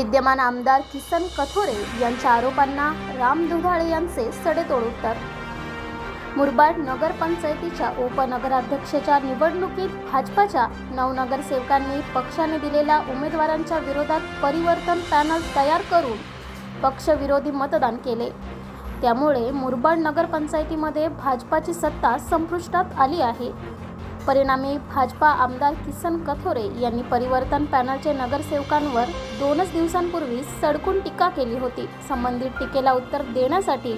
विद्यमान आमदार किसन कथोरे यांच्या आरोपांना राम दुधाळे यांचे सडेतोड उत्तर. मुरबाड नगरपंचायतीच्या उपनगराध्यक्षाच्या निवडणुकीत भाजपाच्या नऊ नगरसेवकांनी पक्षाने दिलेल्या उमेदवारांच्या विरोधात परिवर्तन पॅनल तयार करून पक्षविरोधी मतदान केले. त्यामुळे मुरबाड नगरपंचायतीमध्ये भाजपाची सत्ता संपुष्टात आली आहे. परिणामी भाजपा आमदार किसन कथोरे यांनी परिवर्तन पॅनलचे नगरसेवकांवर दोनच दिवसांपूर्वी सडकून टीका केली होती. संबंधित टीकेला उत्तर देण्यासाठी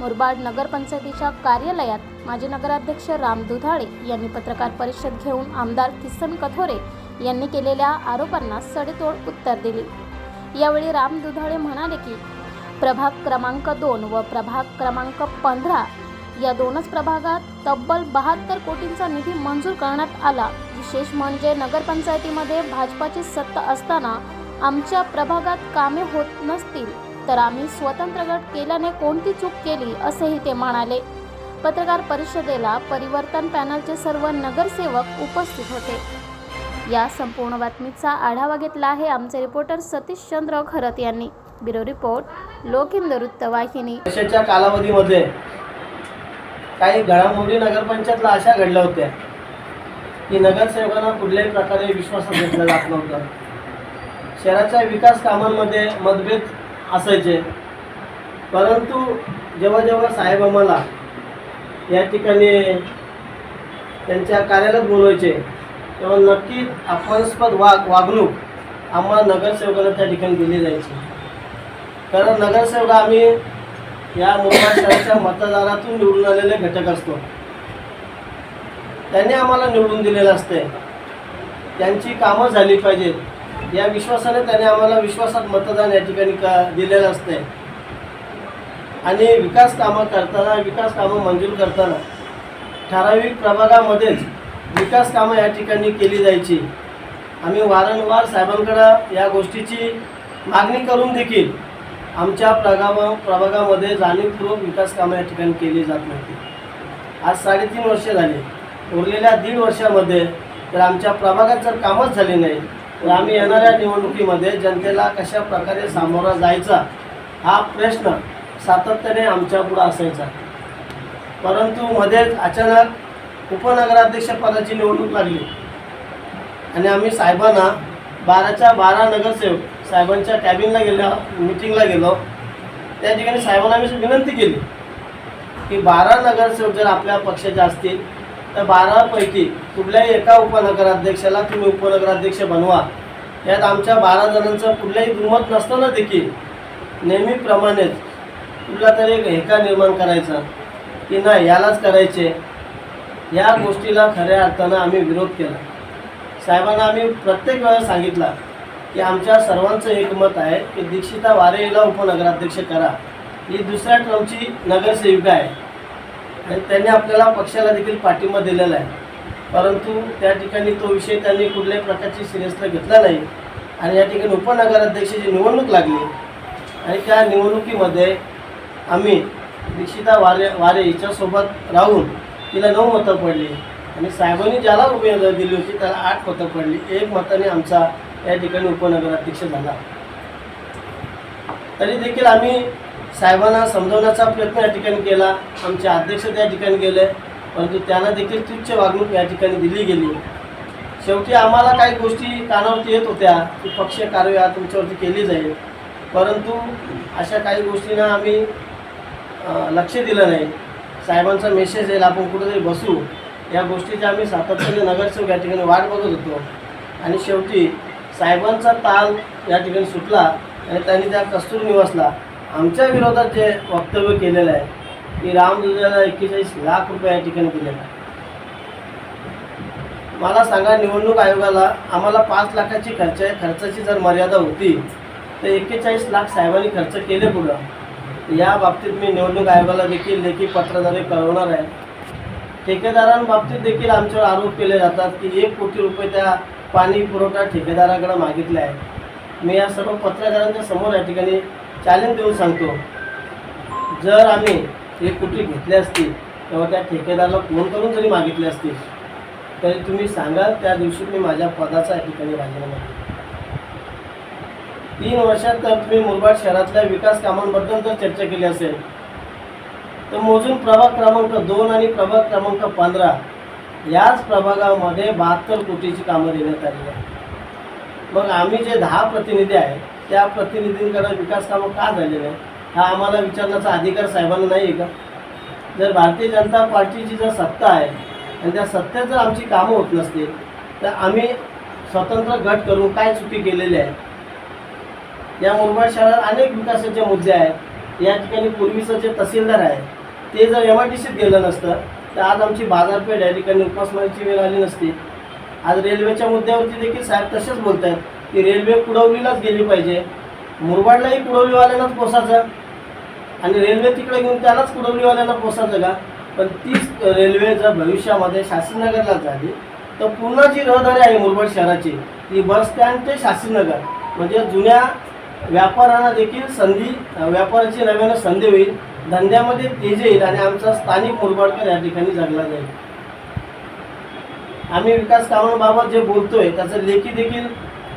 मुरबाड नगरपंचायतीच्या कार्यालयात माजी नगराध्यक्ष राम दुधाळे यांनी पत्रकार परिषद घेऊन आमदार किसन कथोरे यांनी केलेल्या आरोपांना सडेतोड उत्तर दिले. यावेळी राम दुधाळे म्हणाले की प्रभाग क्रमांक दोन व प्रभाग क्रमांक पंधरा या दोनच प्रभागात तब्बल बहात्तर कोटींचा निधी मंजूर करण्यात आला. विशेष म्हणजे नगरपंचायतीमध्ये भाजपाची सत्ता असताना आमच्या प्रभागात कामे होत नसतील तर आम्ही स्वतंत्र गट केल्याने कोणती चूक केली असेही ते म्हणाले. पत्रकार परिषदेला परिवर्तन पॅनलचे सर्व नगरसेवक उपस्थित होते. या संपूर्ण बातमीचा आढावा घेतला आहे आमचे रिपोर्टर सतीश चंद्र खरत यांनी. ब्युरो रिपोर्ट लोकहिंद वृत्तवाहिनी. कालावधीमध्ये काही घडामोडी नगरपंचायतला अशा घडल्या होत्या की नगरसेवकांना कुठल्याही प्रकारे विश्वासात घेतलं जात नव्हतं. शहराच्या विकास कामांमध्ये मतभेद असायचे. परंतु जेव्हा जेव्हा साहेब आम्हाला या ठिकाणी त्यांच्या कार्यालयात बोलवायचे तेव्हा नक्की अपमानास्पद वाग वागणूक आम्हाला नगरसेवकांना त्या ठिकाणी दिली जायची. कारण नगरसेवक आम्ही या लोकशाहीच्या मतदारातून निवडून आलेले घटक असतो. त्यांनी आम्हाला निवडून दिलेलं असते त्यांची कामं झाली पाहिजेत. या विश्वासाने त्याने आम्हाला विश्वासात मतदान या ठिकाणी का दिलेलं असते आणि विकास कामं करताना विकास कामं मंजूर करताना ठराविक प्रभागामध्येच विकास कामं या ठिकाणी केली जायची. आम्ही वारंवार साहेबांकडं या गोष्टीची मागणी करून देखील आमच्या प्रभागा प्रभागामध्ये जाणीवपूर्वक विकास कामं या ठिकाणी केली जात नव्हती. आज साडेतीन वर्षे झाली. उरलेल्या दीड वर्षामध्ये तर आमच्या प्रभागात जर कामच झाले नाही तर आम्ही येणाऱ्या निवडणुकीमध्ये जनतेला कशा प्रकारे सामोरा जायचा हा प्रश्न सातत्याने आमच्या पुढं असायचा. परंतु मध्येच अचानक उपनगराध्यक्षपदाची निवडणूक लागली. आणि आम्ही साहेबांना बाराच्या बारा नगरसेवक साहेबांच्या कॅबिनला गेल्या मिटिंगला गेलो. त्या ठिकाणी साहेबांना आम्ही विनंती केली की बारा नगरसेवक जर आपल्या पक्षाचे असतील तर बारापैकी कुठल्याही एका उपनगराध्यक्षाला तुम्ही उपनगराध्यक्ष बनवा. यात आमच्या बारा जणांचं कुठल्याही दुमत नसताना देखील नेहमीप्रमाणेच कुठला तरी एक हेका निर्माण करायचा की नाही यालाच करायचे. या गोष्टीला खऱ्या अर्थानं आम्ही विरोध केला. साहेबांना आम्ही प्रत्येक वेळा सांगितला की आमच्या सर्वांचं एकमत आहे की दीक्षिता वारेला उपनगराध्यक्ष करा. ही दुसऱ्या टर्मची नगरसेविका आहे. आणि त्यांनी आपल्याला पक्षाला देखील पाठिंबा दिलेला आहे. परंतु त्या ठिकाणी तो विषय त्यांनी कुठल्याही प्रकारची सिरियसला घेतला नाही. आणि या ठिकाणी उपनगराध्यक्षाची निवडणूक लागली आणि त्या निवडणुकीमध्ये आम्ही दीक्षिता वारे वारे हिच्यासोबत राहून तिला नऊ मतं पडली. आणि साहेबांनी ज्याला उमेदवारी दिली होती त्याला आठ मतं पडली. एक मताने आमचा या ठिकाणी उपनगराध्यक्ष झाला. तरी देखील आम्ही साहेबांना समजवण्याचा प्रयत्न या ठिकाणी केला. आमचे अध्यक्ष त्या ठिकाणी गेले. परंतु त्यांना देखील तुच्छ वागणूक या ठिकाणी दिली गेली. शेवटी आम्हाला काही गोष्टी कानावरती येत होत्या. की पक्ष कारवाई तुमच्यावरती केली जाईल. परंतु अशा काही गोष्टींना आम्ही लक्ष दिलं नाही. साहेबांचा मेसेज येईल आपण कुठेतरी बसू. या गोष्टीची आम्ही सातत्याने नगरसेवक या ठिकाणी वाट बघत होतो. आणि शेवटी साहेबांचा ताल या ठिकाणी सुटला आणि त्यांनी त्या कस्तुरी निवासला. आमच्या विरोधात जे वक्तव्य केलेलं आहे की रामदुजाला एक्केचाळीस लाख रुपये या ठिकाणी दिलेला आहे. मला सांगा निवडणूक आयोगाला आम्हाला पाच लाखाची खर्च खर्चाची जर मर्यादा होती तर एक्केचाळीस लाख साहेबांनी खर्च केले पुढं या बाबतीत मी निवडणूक आयोगाला देखील लेखी पत्राद्वारे कळवणार आहे. ठेकेदारांबाबतीत देखील आमच्यावर आरोप केले जातात की एक कोटी रुपये त्या पाणी पुरवठा ठेकेदाराकडे मागितले आहे. मी या सर्व पत्रकारांच्या समोर या ठिकाणी चॅलेंज देऊन सांगतो. जर आम्ही हे कुठे घेतले असतील तेव्हा त्या ठेकेदाराला फोन करून जरी मागितले असतील तरी तुम्ही सांगाल त्या दिवशी मी माझ्या पदाचा या ठिकाणी राजीनामा तीन वर्षात तर तुम्ही मुरबाड शहरातल्या विकास कामांबद्दल जर चर्चा केली असेल तर मोजून प्रभाग क्रमांक दोन आणि प्रभाग क्रमांक पंधरा याच प्रभागामध्ये बहात्तर कोटीची कामं देण्यात आली आहे मग आम्ही जे दहा प्रतिनिधी आहेत त्या प्रतिनिधींकडे विकास कामं का झाले नाही हा आम्हाला विचारण्याचा अधिकार साहेबांना नाही आहे का? जर भारतीय जनता पार्टीची जर सत्ता आहे आणि त्या सत्तेत जर आमची कामं होत नसतील तर आम्ही स्वतंत्र गट करून काय चुकी केलेली आहे? या मुरबाड शहरात अनेक विकासाचे मुद्दे आहेत. या ठिकाणी पूर्वीचं जे तहसीलदार आहे ते जर एम आय डी सीत गेलं नसतं तर आज आमची बाजारपेठ या ठिकाणी उपासमारीची वेळ आली नसती. आज रेल्वेच्या मुद्द्यावरती देखील साहेब तसेच बोलत आहेत की रेल्वे कुडवलीलाच गेली पाहिजे. मुरबाडलाही कुडवलीवाल्यांनाच पोसायचं. आणि रेल्वे तिकडे घेऊन त्यालाच कुडवलीवाल्यांना पोसायचं का? पण तीच रेल्वे जर भविष्यामध्ये शास्त्रीनगरला झाली तर पूर्ण जी रहदारी आहे मुरबाड शहराची ती बस स्टँड ते शास्त्रीनगर म्हणजे जुन्या व्यापाऱ्यांना देखील संधी व्यापाराची नव्यानं संधी होईल. धंद्यामध्ये तेज येईल आणि आमचा स्थानिक मुरबाडकर या ठिकाणी जगला जाईल. आम्ही विकास कामांबाबत जे बोलतोय त्याचं लेखी देखील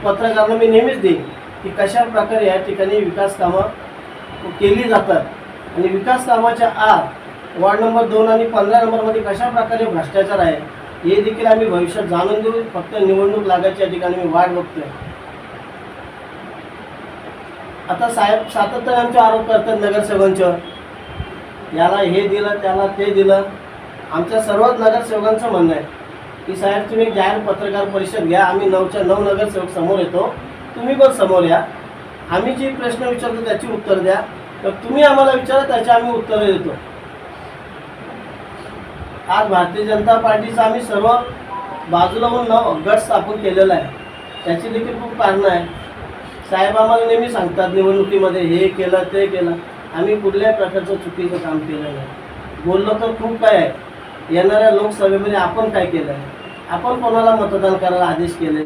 पत्रकारांना मी नेहमीच देईन की कशा प्रकारे या ठिकाणी विकास कामं केली जातात आणि विकास कामाच्या आत वार्ड नंबर दोन आणि पंधरा नंबरमध्ये कशा प्रकारे भ्रष्टाचार आहे हे देखील आम्ही भविष्यात जाणून देऊ फक्त निवडणूक लागायची या ठिकाणी मी वाट बघतोय. आता साहेब सातत्याने आमचे आरोप करतात नगरसेवकांच्यावर याला हे दिलं त्याला ते दिलं. आमच्या सर्वच नगरसेवकांचं म्हणणं आहे की साहेब तुम्ही जाहीर पत्रकार परिषद घ्या. आम्ही नऊच्या नऊ नगरसेवक समोर येतो. तुम्ही पण समोर या. आम्ही जे प्रश्न विचारतो त्याची उत्तर द्या. तर तुम्ही आम्हाला विचारा त्याची आम्ही उत्तरं देतो. आज भारतीय जनता पार्टीचं आम्ही सर्व बाजूला होऊन नव गट स्थापन केलेला आहे. त्याची देखील खूप कारणं आहे साहेब आम्हाला नेहमी सांगतात निवडणुकीमध्ये हे केलं ते केलं. आम्ही कुठल्याही प्रकारचं चुकीचं काम केलं नाही. बोललो तर खूप काय आहे. येणाऱ्या लोकसभेमध्ये आपण काय केलं आहे आपण कोणाला मतदान करायला आदेश केले?